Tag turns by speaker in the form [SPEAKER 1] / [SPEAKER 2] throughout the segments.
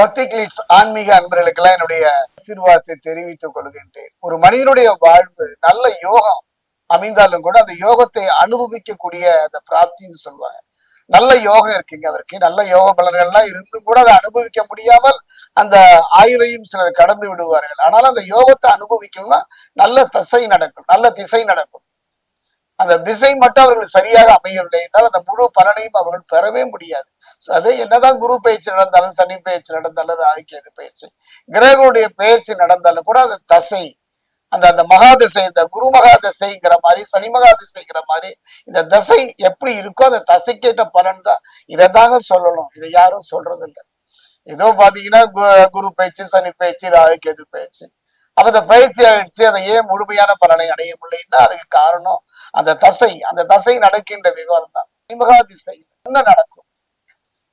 [SPEAKER 1] பக்தி கிளிட்ஸ் ஆன்மீக அன்பர்களுக்கெல்லாம் என்னுடைய ஆசீர்வாதத்தை தெரிவித்துக் கொள்கின்றேன். ஒரு மனிதனுடைய வாழ்வு நல்ல யோகம் அமைந்தாலும் கூட அந்த யோகத்தை அனுபவிக்கக்கூடிய அந்த பிராப்தின்னு சொல்லுவாங்க. நல்ல யோகம் இருக்குங்க அவருக்கு. நல்ல யோக பலன்கள்லாம் இருந்தும் கூட அதை அனுபவிக்க முடியாமல் அந்த ஆயுளையும் சிலர் கடந்து விடுவார்கள். ஆனால் அந்த யோகத்தை அனுபவிக்கணும்னா நல்ல தசை நடக்கும். நல்ல திசை நடக்கும். அந்த திசை மட்டும் அவர்கள் சரியாக அமையவில்லை. என்றால் அந்த முழு பலனையும் அவர்கள் பெறவே முடியாது. அது என்னதான் குரு பயிற்சி நடந்தாலும் சனி பயிற்சி நடந்தாலும் ஆதிக்கேது பயிற்சி கிரகங்களுடைய பயிற்சி நடந்தாலும் கூட அந்த தசை அந்த அந்த மகா திசை இந்த குரு மகா திசைங்கிற மாதிரி சனி மகா திசைங்கிற மாதிரி இந்த தசை எப்படி இருக்கோ அந்த தசைக்கேட்ட பலன் தான். இதை தாங்க சொல்லணும். இதை யாரும் சொல்றது இல்லை ஏதோ பாத்தீங்கன்னா கு- குரு பயிற்சி சனி பயிற்சி ராகுகேது பயிற்சி. அப்ப இந்த பயிற்சி ஆயிடுச்சு அதை ஏன் முழுமையான பலனை அடைய முடியலன்னா அதுக்கு காரணம் அந்த தசை. அந்த தசை நடக்கின்ற விவரம் தான் மகா திசை என்ன நடக்கும்?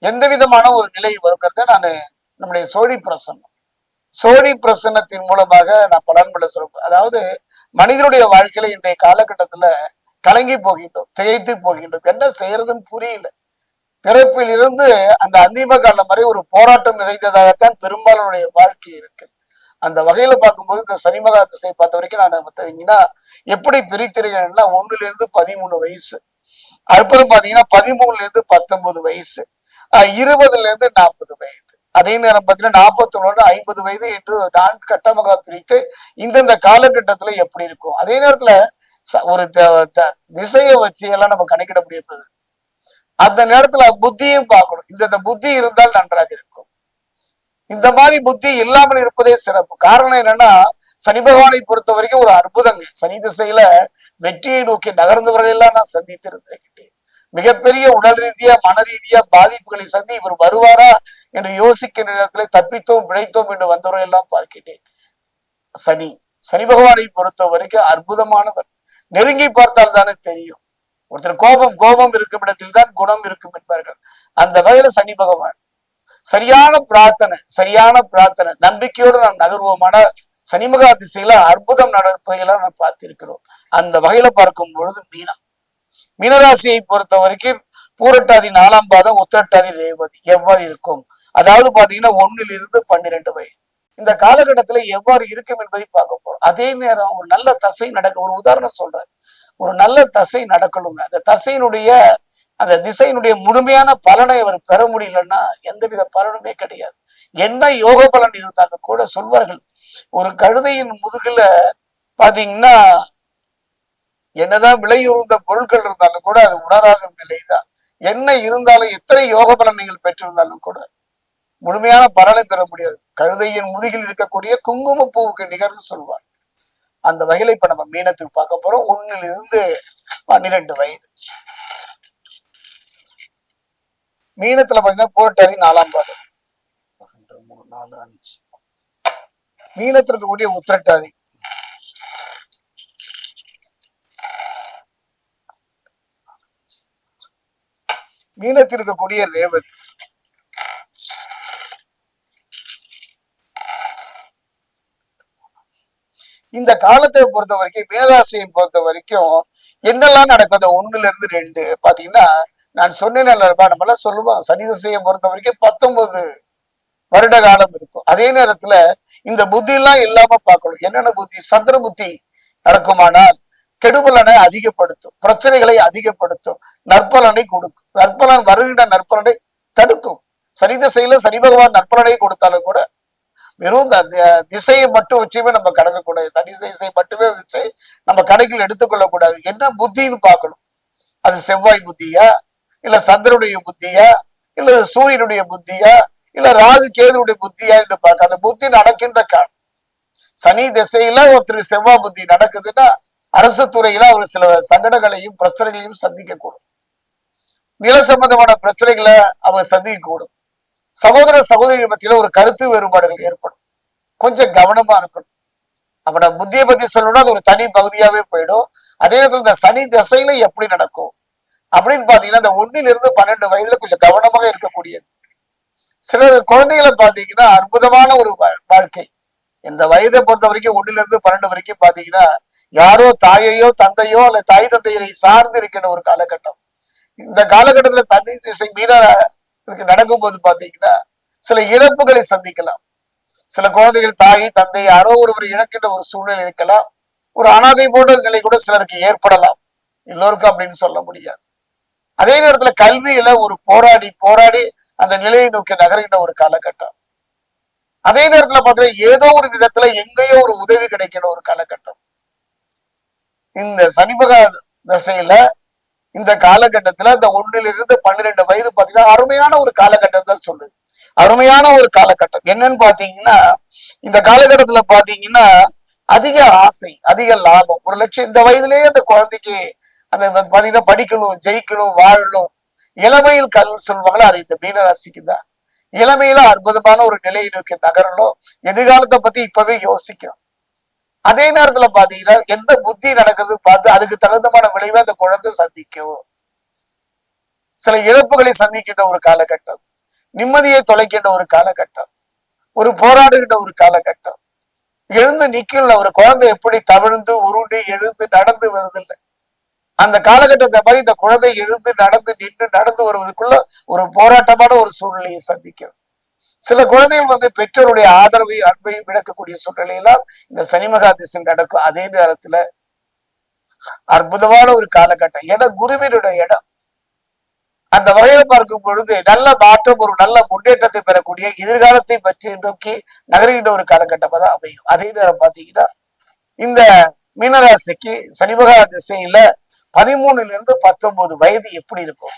[SPEAKER 1] எந்த விதமான ஒரு நிலை வருங்கிறத நான் நம்முடைய சோழி பிரசன்னம். சோழி பிரசன்னத்தின் மூலமாக நான் பலன்களை சொல்ல அதாவது மனிதனுடைய வாழ்க்கையில இன்றைய காலகட்டத்துல கலங்கி போகின்றோம் திகைத்து போகின்றோம். என்ன செய்யறதுன்னு புரியல. பிறப்பில் இருந்து அந்த அந்திம காலம் வரை ஒரு போராட்டம் நிறைந்ததாகத்தான் பெரும்பாலனுடைய வாழ்க்கை இருக்கு. அந்த வகையில பார்க்கும்போது இந்த சனிமகா திசை பார்த்த வரைக்கும் நான் பார்த்தீங்கன்னா எப்படி பிரித்திருக்கேன்னா ஒண்ணுல இருந்து பதிமூணு வயசு. அப்புறம் பாத்தீங்கன்னா பதிமூணுல இருந்து பத்தொன்பது வயசு. இருபதுல இருந்து நாற்பது வயது. அதே நேரம் பார்த்தீங்கன்னா நாற்பத்தொன்னு ஐம்பது வயது என்று நான்கு கட்டமாக பிரித்து இந்தந்த காலகட்டத்துல எப்படி இருக்கும். அதே நேரத்துல ச- ஒரு த- த- திசையை வச்சு எல்லாம் நம்ம கணக்கிட முடியாது. அந்த நேரத்துல புத்தியும் பார்க்கணும். இந்த புத்தி இருந்தால் நன்றாக இருக்கும். இந்த மாதிரி புத்தி இல்லாமல் இருப்பதே சிறப்பு. காரணம் என்னன்னா சனி பகவானை பொறுத்த வரைக்கும் ஒரு அற்புதங்க. சனி திசையில வெற்றியை நோக்கி நகர்ந்தவர்கள் எல்லாம் நான் சந்தித்து இருந்திருக்கின்றேன். மிகப்பெரிய உடல் ரீதியா மன ரீதியா பாதிப்புகளை சந்தி இவர் வருவாரா என்று யோசிக்கின்ற நேரத்தில் தப்பித்தோம் பிழைத்தோம் என்று வந்தவர்கள் எல்லாம் பார்க்கிட்டேன் சனி. சனி பகவானை பொறுத்த வரைக்கும் அற்புதமானவர். நெருங்கி பார்த்தால் தானே தெரியும். ஒருத்தர் கோபம் கோபம் இருக்கும் இடத்தில் தான் குணம் இருக்கும் என்பார்கள். அந்த வகையில சனி பகவான். சரியான பிரார்த்தனை சரியான பிரார்த்தனை. நம்பிக்கையோடு நாம் நகர்வோமான சனிமகா திசையில அற்புதம் நடப்பதையெல்லாம் நாம் பார்த்திருக்கிறோம். அந்த வகையில பார்க்கும் பொழுது மீனம். மீனராசியை பொறுத்த வரைக்கும் பூரட்டாதி நாலாம் பாதம் உத்திரட்டாதி ரேவதி. எவ்வாறு இருக்கும்? அதாவது பாத்தீங்கன்னா ஒண்ணில் இருந்து பன்னிரெண்டு வயது. இந்த காலகட்டத்துல எவ்வாறு இருக்கும் என்பதை பார்க்க போறோம். அதே நேரம் ஒரு நல்ல தசை நடக்க ஒரு உதாரணம் சொல்றேன். ஒரு நல்ல தசை நடக்கணுங்க. அந்த தசையினுடைய அந்த திசையினுடைய முழுமையான பலனை அவர் பெற முடியலன்னா எந்தவித பலனுமே கிடையாது. என்ன யோக பலன் இருந்தாலும் கூட சொல்வார்கள் ஒரு கழுதையின் முதுகுல பாத்தீங்கன்னா என்னதான் விலையுறந்த பொருட்கள் இருந்தாலும் கூட அது உணராத நிலைதான். என்ன இருந்தாலும் எத்தனை யோக பலன் நீங்கள் பெற்றிருந்தாலும் கூட முழுமையான பலனை பெற முடியாது. கழுதையின் முதுகில் இருக்கக்கூடிய குங்கும பூவுக்கு நிகர்னு சொல்வார். அந்த வகையில இப்ப நம்ம மீனத்துக்கு பார்க்க போறோம். ஒன்னிலிருந்து இருந்து பன்னிரெண்டு வயது. மீனத்துல பாத்தீங்கன்னா புரட்டாதி நாலாம் பாதம் ரெண்டு, மூணு நாலு அஞ்சு இருக்கக்கூடிய உத்திரட்டாதி மீனத்தில் இருக்கக்கூடிய ரேவதி. இந்த காலத்தை பொறுத்த வரைக்கும் மீனராசியை பொறுத்த வரைக்கும் என்னெல்லாம் நடக்குது ஒண்ணுல இருந்து ரெண்டு பாத்தீங்கன்னா நான் சொன்னேன் நம்ம எல்லாம் சொல்லுவோம் சனி திசையை பொறுத்த வரைக்கும் பத்தொன்பது வருட காலம் இருக்கும். அதே நேரத்துல இந்த புத்தி எல்லாம் இல்லாம பார்க்கணும். என்னென்ன புத்தி? சந்திர புத்தி நடக்குமானால் கெடுபலனை அதிகப்படுத்தும் பிரச்சனைகளை அதிகப்படுத்தும் நற்பலனை கொடுக்கும். நற்பலன் வருகின்ற நற்பலனை தடுக்கும். சனி திசையில சனி பகவான் நற்பலனை கொடுத்தாலும் கூட வெறும் இந்த தி- திசையை மட்டும் வச்சுமே நம்ம கடக்கக்கூடாது. தனி திசை மட்டுமே வச்சு நம்ம கணக்கில் எடுத்துக்கொள்ளக்கூடாது. என்ன புத்தின்னு பார்க்கணும். அது செவ்வாய் புத்தியா இல்ல சந்திரனுடைய புத்தியா இல்ல சூரியனுடைய புத்தியா இல்ல ராகு கேதுனுடைய புத்தியா என்று பார்க்க அந்த புத்தி நடக்கின்ற காலம். சனி திசையில ஒருத்தர் செவ்வாய் புத்தி நடக்குதுன்னா அரசு துறையில அவர் சில சங்கடங்களையும் பிரச்சனைகளையும் சந்திக்கக்கூடும். நில சம்பந்தமான பிரச்சனைகளை அவர் சந்திக்கக்கூடும். சகோதர சகோதரி மத்தியில ஒரு கருத்து வேறுபாடுகள் ஏற்படும். கொஞ்சம் கவனமா இருக்கணும். அப்ப நான் புத்தியை பத்தி சொல்லணும்னா அது ஒரு தனி பகுதியாவே போயிடும். அதே நேரத்தில் இந்த சனி திசையில எப்படி நடக்கும்? அப்படின்னு பாத்தீங்கன்னா இந்த ஒன்னில இருந்து பன்னெண்டு வயதுல கொஞ்சம் கவனமாக இருக்கக்கூடியது. சில குழந்தைகளை பாத்தீங்கன்னா அற்புதமான ஒரு வாழ்க்கை. இந்த வயதை பொறுத்த வரைக்கும் ஒண்ணுல இருந்து பன்னெண்டு வரைக்கும் பாத்தீங்கன்னா யாரோ தாயையோ தந்தையோ அல்ல தாய் தந்தையரை சார்ந்து இருக்கின்ற ஒரு காலகட்டம். இந்த காலகட்டத்துல தண்ணி திசை மீனா இதுக்கு நடக்கும்போது பாத்தீங்கன்னா சில இழப்புகளை சந்திக்கலாம். சில குழந்தைகள் தாய் தந்தை யாரோ ஒருவர் இழக்கின்ற ஒரு சூழ்நிலை இருக்கலாம். ஒரு அனாதை போன்ற நிலை கூட சிலருக்கு ஏற்படலாம். எல்லோருக்கும் அப்படின்னு சொல்ல முடியாது. அதே நேரத்துல கல்வியில ஒரு போராடி போராடி அந்த நிலையை நோக்கி நகர்கின்ற ஒரு காலகட்டம். அதே நேரத்துல பாத்தீங்கன்னா ஏதோ ஒரு விதத்துல எங்கேயோ ஒரு உதவி கிடைக்கிற ஒரு காலகட்டம். இந்த சனிபக தசையில இந்த காலகட்டத்துல இந்த ஒண்ணுல இருந்து பன்னிரெண்டு வயது பாத்தீங்கன்னா அருமையான ஒரு காலகட்டம் தான் சொல்லுது. அருமையான ஒரு காலகட்டம். என்னன்னு பாத்தீங்கன்னா இந்த காலகட்டத்துல பாத்தீங்கன்னா அதிக ஆசை அதிக லாபம். ஒரு லட்சம் இந்த வயதுலயே அந்த குழந்தைக்கு அந்த பாத்தீங்கன்னா படிக்கணும் ஜெயிக்கணும் வாழணும். இளமையில் கல் சொல்லுவாங்களோ அது இந்த மீனராசிக்கு தான் இளமையில அற்புதமான ஒரு நிலையை நோக்கி நகரணும். எதிர்காலத்தை பத்தி இப்பவே யோசிக்கணும். அதே நேரத்துல பாத்தீங்கன்னா எந்த புத்தி நடக்கிறது பார்த்து அதுக்கு தகுந்தமான விளைவை அந்த குழந்தை சந்திக்கும். சில இழப்புகளை சந்திக்கின்ற ஒரு காலகட்டம். நிம்மதியை தொலைக்கின்ற ஒரு காலகட்டம். ஒரு போராடுகின்ற ஒரு காலகட்டம். எழுந்து நிக்கல ஒரு குழந்தை எப்படி தவிழ்ந்து உருண்டு எழுந்து நடந்து வருதில்லை அந்த காலகட்டத்தை மாதிரி இந்த குழந்தை எழுந்து நடந்து நின்று நடந்து வருவதற்குள்ள ஒரு போராட்டமான ஒரு சூழ்நிலையை சந்திக்கணும் சில குழந்தைகள் வந்து பெற்றோருடைய ஆதரவை அன்பையும் விளக்கக்கூடிய சூழ்நிலையெல்லாம் இந்த சனிமகா திசை நடக்கும். அதே நேரத்துல அற்புதமான ஒரு காலகட்டம். ஏன்னா குருவினுடைய இடம். அந்த வகையில பார்க்கும் பொழுது நல்ல மாற்றம் ஒரு நல்ல முன்னேற்றத்தை பெறக்கூடிய எதிர்காலத்தை பற்றி நோக்கி நகர்கின்ற ஒரு காலகட்டமாக தான் அமையும். அதே நேரம் பாத்தீங்கன்னா இந்த மீனராசிக்கு சனிமகா திசையில பதிமூணுல இருந்து பத்தொன்பது வயது எப்படி இருக்கும்?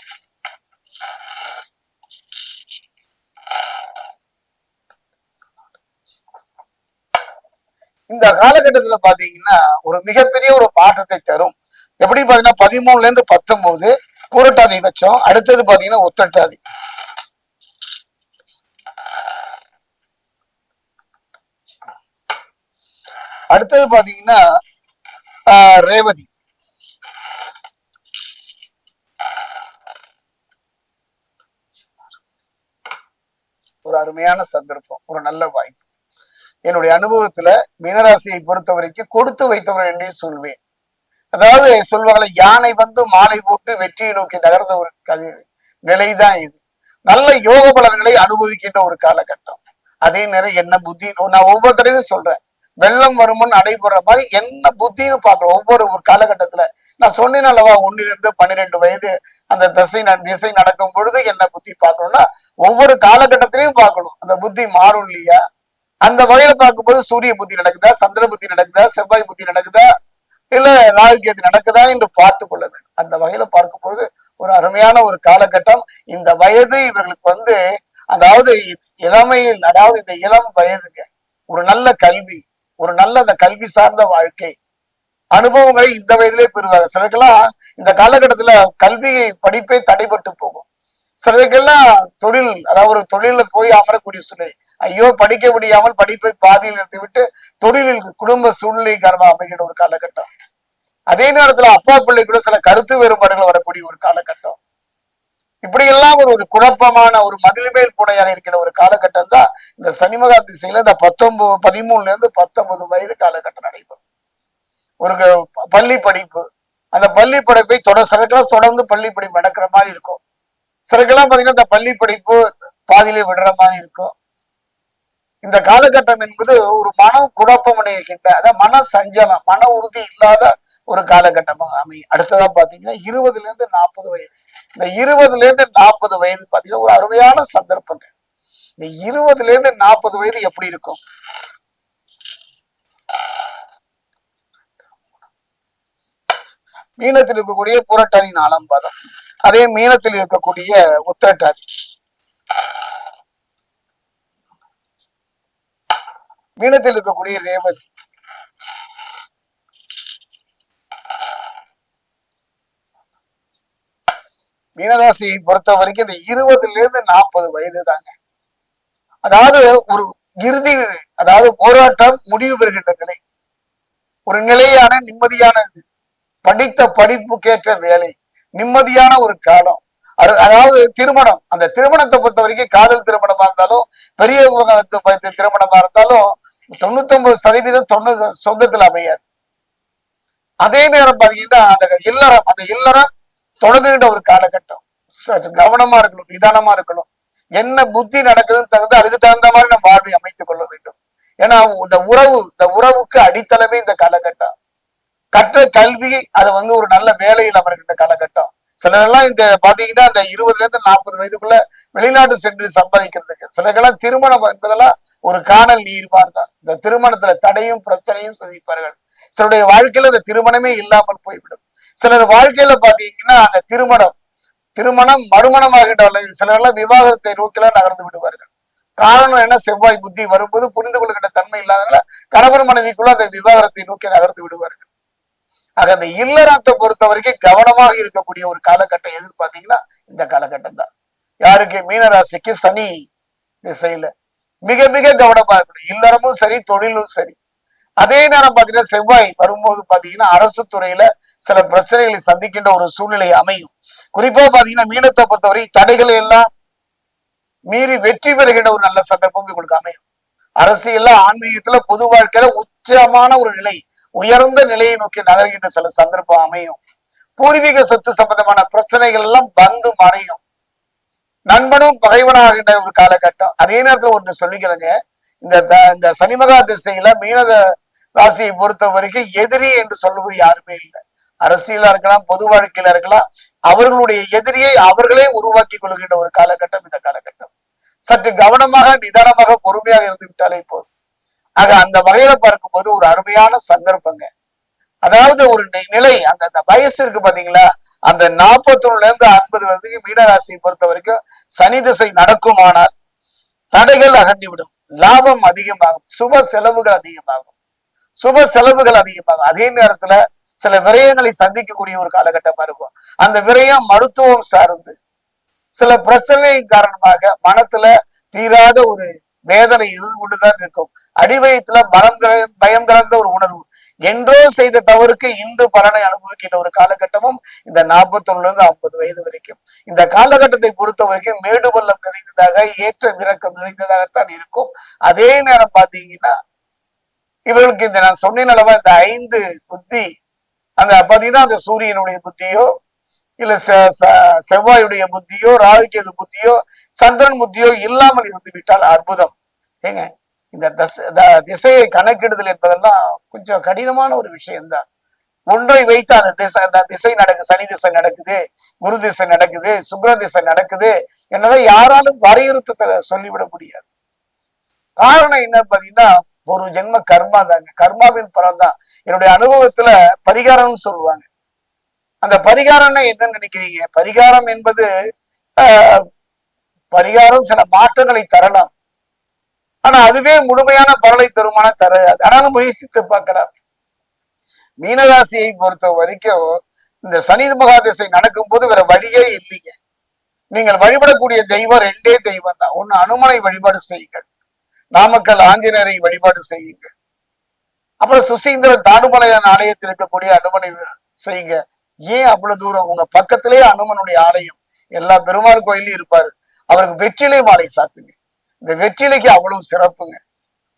[SPEAKER 1] இந்த காலகட்டத்துல பாத்தீங்கன்னா ஒரு மிகப்பெரிய ஒரு மாற்றத்தை தரும். எப்படி பாத்தீங்கன்னா பதிமூணுல இருந்து பத்தொன்பது பூரட்டாதி வச்சோம் அடுத்தது பாத்தீங்கன்னா ஒத்தட்டாதி அடுத்தது பாத்தீங்கன்னா ஆஹ், ரேவதி. ஒரு அருமையான சந்தர்ப்பம் ஒரு நல்ல வாய்ப்பு. என்னுடைய அனுபவத்துல மீனராசியை பொறுத்த வரைக்கும் கொடுத்து வைத்தவர் என்றே சொல்வேன். அதாவது சொல்வாங்களே யானை வந்து மாலை போட்டு வெற்றியை நோக்கி நகர்ந்த ஒரு கதை நிலைதான் இது. நல்ல யோக பலன்களை அனுபவிக்கின்ற ஒரு காலகட்டம். அதே நேரம் என்ன புத்தி நான் ஒவ்வொரு தடவையும் சொல்றேன். வெள்ளம் வருமுன் நடைபெற மாதிரி என்ன புத்தின்னு பார்க்கணும் ஒவ்வொரு ஒரு காலகட்டத்துல நான் சொன்னேன் அல்லவா ஒன்னிலிருந்து இருந்து பன்னிரெண்டு வயது அந்த திசை திசை நடக்கும் பொழுது என்ன புத்தி பார்க்கணும்னா ஒவ்வொரு காலகட்டத்திலையும் பார்க்கணும். அந்த புத்தி மாறும் இல்லையா? அந்த வகையில பார்க்கும்போது சூரிய புத்தி நடக்குதா? சந்திர புத்தி நடக்குதா? செவ்வாய் புத்தி நடக்குதா? இல்ல ராகுகேது நடக்குதா என்று பார்த்து கொள்ள வேண்டும். அந்த வகையில பார்க்கும் பொழுது ஒரு அருமையான ஒரு காலகட்டம். இந்த வயது இவர்களுக்கு வந்து அதாவது இளமையில் அதாவது இந்த இளம் வயதுங்க ஒரு நல்ல கல்வி ஒரு நல்ல அந்த கல்வி சார்ந்த வாழ்க்கை. அனுபவங்களை இந்த வயதிலே பெறுவாங்க சிலருக்கெல்லாம் இந்த காலகட்டத்துல கல்வி படிப்பே தடைபட்டு போகும். சிலருக்கெல்லாம் தொழில் அதாவது ஒரு தொழில போய் அமரக்கூடிய சூழ்நிலை. ஐயோ படிக்க முடியாமல் படிப்பை பாதியில் நிறுத்திவிட்டு தொழிலில் குடும்ப சூழ்நிலை காரணமாக அமைகிற ஒரு காலகட்டம். அதே நேரத்துல அப்பா பிள்ளை கூட சில கருத்து வேறுபாடுகள் வரக்கூடிய ஒரு காலகட்டம். இப்படியெல்லாம் ஒரு ஒரு குழப்பமான ஒரு மதில்மேல் பூனையாக இருக்கிற ஒரு காலகட்டம் தான் இந்த சனிமகா திசையில இந்த பத்தொன்பது பதிமூணுல இருந்து பத்தொன்பது வயது காலகட்டம் நடைபெறும். ஒரு பள்ளி படிப்பு. அந்த பள்ளி படிப்பை தொடர் சிலக்கெல்லாம் தொடர்ந்து பள்ளி படிப்பு நடக்கிற மாதிரி இருக்கும். சிலக்கெல்லாம் பாத்தீங்கன்னா இந்த பள்ளி படிப்பு பாதியிலே விடுற மாதிரி இருக்கும். இந்த காலகட்டம் என்பது ஒரு மன குழப்பம் அடைகின்ற அதாவது மன சஞ்சலம் மன உறுதி இல்லாத ஒரு காலகட்டமாக அமையும். அடுத்ததா பாத்தீங்கன்னா இருபதுல இருந்து நாற்பது வயது. இந்த இருபதுல இருந்து நாற்பது வயது பாத்தீங்கன்னா ஒரு அருமையான சந்தர்ப்பங்க இந்த இருபதுல இருந்து நாற்பது வயது எப்படி இருக்கும்? மீனத்தில் இருக்கக்கூடிய புரட்டாதி நாலாம் பாதம். அதே மீனத்தில் இருக்கக்கூடிய உத்திரட்டாதி. மீனத்தில் இருக்கக்கூடிய ரேவதி. மீனராசியை பொறுத்த வரைக்கும் இந்த இருபதுல இருந்து நாற்பது வயது தாங்க. அதாவது ஒரு இறுதி அதாவது போராட்டம் முடிவு பெறுகின்ற நிலை. ஒரு நிலையான நிம்மதியான இது படித்த படிப்புக்கேற்ற வேலை. நிம்மதியான ஒரு காலம். அது- அதாவது திருமணம். அந்த திருமணத்தை பொறுத்த வரைக்கும் காதல் திருமணமா இருந்தாலும் பெரிய திருமணமா இருந்தாலும் தொண்ணூத்தொன்பது சதவீதம் தொண்ணூறு சொந்தத்துல அமையாது. அதே நேரம் பாத்தீங்கன்னா அந்த இல்லறம் அந்த இல்லறம் தொடங்குகின்ற ஒரு காலகட்டம். கவனமா இருக்கணும் நிதானமா இருக்கணும். என்ன புத்தி நடக்குதுன்னு தகுந்த அதுக்கு தகுந்த மாதிரி நம்ம வாழ்வை அமைத்துக் கொள்ள வேண்டும். ஏன்னா இந்த உறவு இந்த உறவுக்கு அடித்தளமே இந்த காலகட்டம். கற்ற கல்வி அது வந்து ஒரு நல்ல வேலையில் அமர்கின்ற காலகட்டம். சிலரெல்லாம் இந்த பாத்தீங்கன்னா இந்த இருபதுல இருந்து நாற்பது வயதுக்குள்ள வெளிநாட்டு சென்று சம்பாதிக்கிறதுக்கு. சிலர்கள்லாம் திருமணம் என்பதெல்லாம் ஒரு காணல் நீர்மார் தான். இந்த திருமணத்துல தடையும் பிரச்சனையும் சந்திப்பார்கள். சிலருடைய வாழ்க்கையில இந்த திருமணமே இல்லாமல் போய்விடும். சிலர் வாழ்க்கையில பாத்தீங்கன்னா அந்த திருமணம் திருமணம் மறுமணம் ஆகிட்டாலும் சிலர்லாம் விவாகரத்தை நோக்கிலாம் நகர்ந்து விடுவார்கள். காரணம் என்ன? செவ்வாய் புத்தி வரும்போது புரிந்து கொள்கின்ற தன்மை இல்லாதனால கணவன் மனைவிக்குள்ள அந்த விவாகரத்தை நோக்கி நகர்ந்து விடுவார்கள். ஆக அந்த இல்லறத்தை பொறுத்த வரைக்கும் கவனமாக இருக்கக்கூடிய ஒரு காலகட்டம் எதுன்னு பாத்தீங்கன்னா இந்த காலகட்டம் தான். யாருக்கு? மீனராசிக்கு சனி திசையில. மிக மிக கவனமா இருக்கணும். இல்லறமும் சரி தொழிலும் சரி. அதே நேரம் பாத்தீங்கன்னா செவ்வாய் வரும்போது பாத்தீங்கன்னா அரசு துறையில சில பிரச்சனைகளை சந்திக்கின்ற ஒரு சூழ்நிலை அமையும். குறிப்பா பாத்தீங்கன்னா மீனத்தை பொறுத்தவரை தடைகளை எல்லாம் மீறி வெற்றி பெறுகின்ற ஒரு நல்ல சந்தர்ப்பம் உங்களுக்கு அமையும். அரசியல்ல ஆன்மீகத்துல பொது வாழ்க்கையில உச்சமான ஒரு நிலை உயர்ந்த நிலையை நோக்கி நகர்கின்ற சில சந்தர்ப்பம் அமையும். பூர்வீக சொத்து சம்பந்தமான பிரச்சனைகள் எல்லாம் வந்து மறையும். நண்பனும் பகைவனாகின்ற ஒரு காலகட்டம். அதே நேரத்துல ஒன்று சொல்லிக்கிறேங்க. இந்த இந்த சனிமகா திசையில மீனத ராசியை பொறுத்த வரைக்கும் எதிரி என்று சொல்லுவது யாருமே இல்லை. அரசியலா இருக்கலாம் பொது வாழ்க்கையில இருக்கலாம் அவர்களுடைய எதிரியை அவர்களே உருவாக்கி கொள்கின்ற ஒரு காலகட்டம் இந்த காலகட்டம். சற்று கவனமாக நிதானமாக பொறுமையாக இருந்து விட்டாலே போதும். ஆக அந்த வகையில பார்க்கும்போது ஒரு அருமையான சந்தர்ப்பங்க. அதாவது ஒரு நிலை அந்த அந்த வயசு இருக்கு பாத்தீங்களா? அந்த நாற்பத்தொன்னுல இருந்து ஐம்பது வயதுக்கு மீனராசியை பொறுத்த வரைக்கும் சனி திசை நடக்குமானால் தடைகள் அகன்றிவிடும். லாபம் அதிகமாகும். சுப செலவுகள் அதிகமாகும். சுப செலவுகள் அதிகமாகும். அதே நேரத்துல சில விரயங்களை சந்திக்கக்கூடிய ஒரு காலகட்டமா இருக்கும். அந்த விரயம் மருத்துவம் சார்ந்து சில பிரச்சனை காரணமாக மனத்துல தீராத ஒரு வேதனை இருந்து கொண்டுதான் இருக்கும். அடிவயத்துல பலம் பயம் கலந்த ஒரு உணர்வு. என்றோ செய்த தவறுக்கு இன்று பலனை அனுபவிக்கின்ற ஒரு காலகட்டமும் இந்த நாற்பத்தி ஒண்ணுல இருந்து ஐம்பது வயது வரைக்கும். இந்த காலகட்டத்தை பொறுத்த வரைக்கும் மேடு பள்ளம் நிறைந்ததாக ஏற்ற விறக்கம் நிறைந்ததாகத்தான் இருக்கும். அதே நேரம் பாத்தீங்கன்னா இவர்களுக்கு இந்த நான் சொன்னேன் அளவா இந்த ஐந்து புத்தி அந்த பாத்தீங்கன்னா அந்த சூரியனுடைய புத்தியோ இல்ல செவ்வாயுடைய புத்தியோ ராகுகேது புத்தியோ சந்திரன் புத்தியோ இல்லாமல் இருந்து விட்டால் அற்புதம். ஏங்க இந்த திசையை கணக்கிடுதல் என்பதெல்லாம் கொஞ்சம் கடினமான ஒரு விஷயம்தான். ஒன்றை வைத்து அந்த திசை அந்த திசை நடக்குது சனி திசை நடக்குது குரு திசை நடக்குது சுக்கர திசை நடக்குது என்னதான் யாராலும் வரையறுத்து சொல்லிவிட முடியாது. காரணம் என்னன்னு பாத்தீங்கன்னா ஒரு ஜென்ம கர்மா தாங்க கர்மாவின் பலன் தான் என்னுடைய அனுபவத்துல பரிகாரம்னு சொல்லுவாங்க. அந்த பரிகாரம்னா என்னன்னு நினைக்கிறீங்க? பரிகாரம் என்பது பரிகாரம் சில மாற்றங்களை தரலாம். ஆனா அதுவே முழுமையான பலனை தருமான தராது. ஆனாலும் முயற்சித்து பார்க்கலாம். மீனராசியை பொறுத்த வரைக்கும் இந்த சனி மகாதிசை நடக்கும்போது வேற வழியே இல்லைங்க. நீங்கள் வழிபடக்கூடிய தெய்வம் ரெண்டே தெய்வம் தான் ஒன்னு அனுமனை வழிபாடு செய்யுங்கள். நாமக்கல் ஆஞ்சநேயரை வழிபாடு செய்யுங்கள். அப்புறம் சுசீந்திரன் தாடுமலையான ஆலயத்தில் இருக்கக்கூடிய அனுமனை செய்யுங்க. ஏன் அவ்வளவு தூரம்? உங்க பக்கத்திலே அனுமனுடைய ஆலயம். எல்லா பெருமாள் கோயிலையும் இருப்பாரு. அவருக்கு வெற்றிலை மாலை சாத்துங்க. இந்த வெற்றிலைக்கு அவ்வளவு சிறப்புங்க.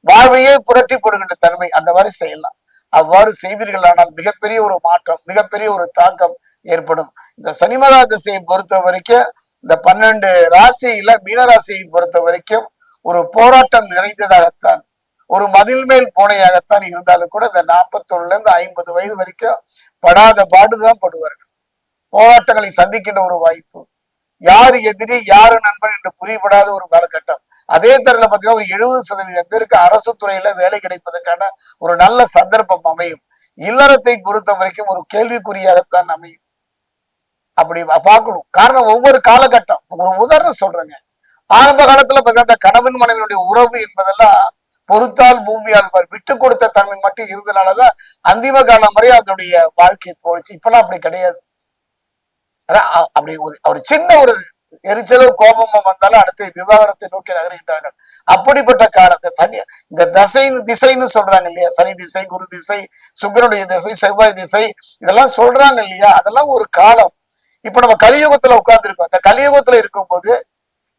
[SPEAKER 1] வாழ்வையே புரட்டி போடுகின்ற தன்மை அந்த மாதிரி செய்யலாம். அவ்வாறு செய்வீர்கள் ஆனால் மிகப்பெரிய ஒரு மாற்றம் மிகப்பெரிய ஒரு தாக்கம் ஏற்படும். இந்த சனிமலா திசையை பொறுத்த வரைக்கும் இந்த பன்னெண்டு ராசியில மீனராசியை பொறுத்த வரைக்கும் ஒரு போராட்டம் நிறைந்ததாகத்தான் ஒரு மதில் மேல் போனையாகத்தான் இருந்தாலும் கூட இந்த நாற்பத்தொன்னுல இருந்து ஐம்பது வயது வரைக்கும் படாத பாடுதான் படுவார்கள். போராட்டங்களை சந்திக்கின்ற ஒரு வாய்ப்பு யாரு எதிரி யாரு நண்பன் என்று புரியப்படாத ஒரு காலகட்டம். அதே தரல பாத்தீங்கன்னா ஒரு எழுபது சதவீதம் பேருக்கு அரசு துறையில வேலை கிடைப்பதற்கான ஒரு நல்ல சந்தர்ப்பம் அமையும். இல்லறத்தை பொறுத்த வரைக்கும் ஒரு கேள்விக்குறியாகத்தான் அமையும். அப்படி பார்க்கணும். காரணம் ஒவ்வொரு காலகட்டம். ஒரு உதாரணம் சொல்றேங்க. ஆரம்ப காலத்துல பார்த்தீங்கன்னா கணவன் மனைவியுடைய உறவு என்பதெல்லாம் பொறுத்தால் பூமியால் விட்டு கொடுத்த தன்மை மட்டும் இருந்தனாலதான் அந்திம காலம் வரை அதனுடைய வாழ்க்கை போச்சு. இப்பெல்லாம் அப்படி கிடையாது. அதான் அப்படி ஒரு ஒரு சின்ன ஒரு எரிச்சலோ கோபமும் வந்தாலும் அடுத்து விவாகரத்தை நோக்கி நகர்கின்றார்கள். அப்படிப்பட்ட காலத்தை சனி இந்த தசைன்னு திசைன்னு சொல்றாங்க இல்லையா? சனி திசை குரு திசை சுக்கரனுடைய திசை செவ்வாய் திசை இதெல்லாம் சொல்றாங்க இல்லையா? அதெல்லாம் ஒரு காலம். இப்ப நம்ம கலியுகத்துல உட்கார்ந்துருக்கோம். அந்த கலியுகத்துல இருக்கும்போது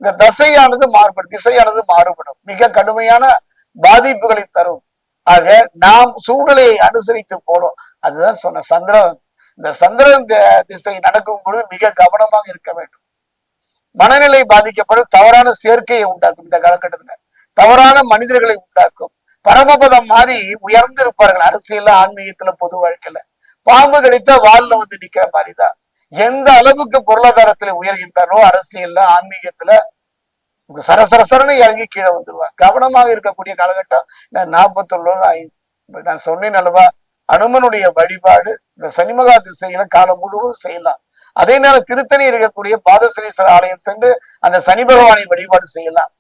[SPEAKER 1] இந்த தசையானது மாறுபடும் திசையானது மாறுபடும். மிக கடுமையான பாதிப்புகளை தரும். ஆக நாம் சூழ்நிலையை அனுசரித்து போனோம். அதுதான் சொன்ன சந்திரன் இந்த சந்திரன் திசை நடக்கும் பொழுது மிக கவனமாக இருக்க வேண்டும். மனநிலை பாதிக்கப்படும் தவறான சேர்க்கையை உண்டாக்கும் இந்த காலகட்டத்துல. தவறான மனிதர்களை உண்டாக்கும். பரமபதம் மாதிரி உயர்ந்திருப்பார்கள். அரசியல்ல ஆன்மீகத்துல பொது வாழ்க்கையில. பாம்பு கடித்தா வால்ல வந்து நிக்கிற மாதிரிதான். எந்த அளவுக்கு பொருளாதாரத்துல உயர்கின்றாரோ அரசியல்ல ஆன்மீகத்துல சரசரசரன்னு இறங்கி கீழே வந்துருவாங்க கவனமாக இருக்கக்கூடிய காலகட்டம் நான் நாற்பத்தொன்னு நான் சொன்னேன் அல்லவா அனுமனுடைய வழிபாடு இந்த சனிமகா திசையில காலம் முழுவதும் செய்யலாம். அதே நேரம் திருத்தணி இருக்கக்கூடிய பாதசனீஸ்வரர் ஆலயம் சென்று அந்த சனி பகவானை வழிபாடு செய்யலாம்.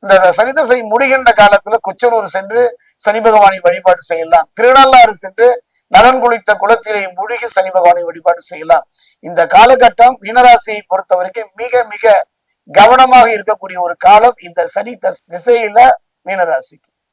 [SPEAKER 1] இந்த சனி தசை முடிகின்ற காலத்துல கொச்சனூர் சென்று சனி பகவானை வழிபாடு செய்யலாம். திருநள்ளாறு சென்று நலன் குளித்த குளத்திலே மூழ்கி சனி பகவானை வழிபாடு செய்யலாம். இந்த காலகட்டம் மீனராசியை பொறுத்த வரைக்கும் மிக மிக கவனமாக இருக்கக்கூடிய ஒரு காலம் இந்த சனி தஸ்- திசையில மீனராசிக்கு.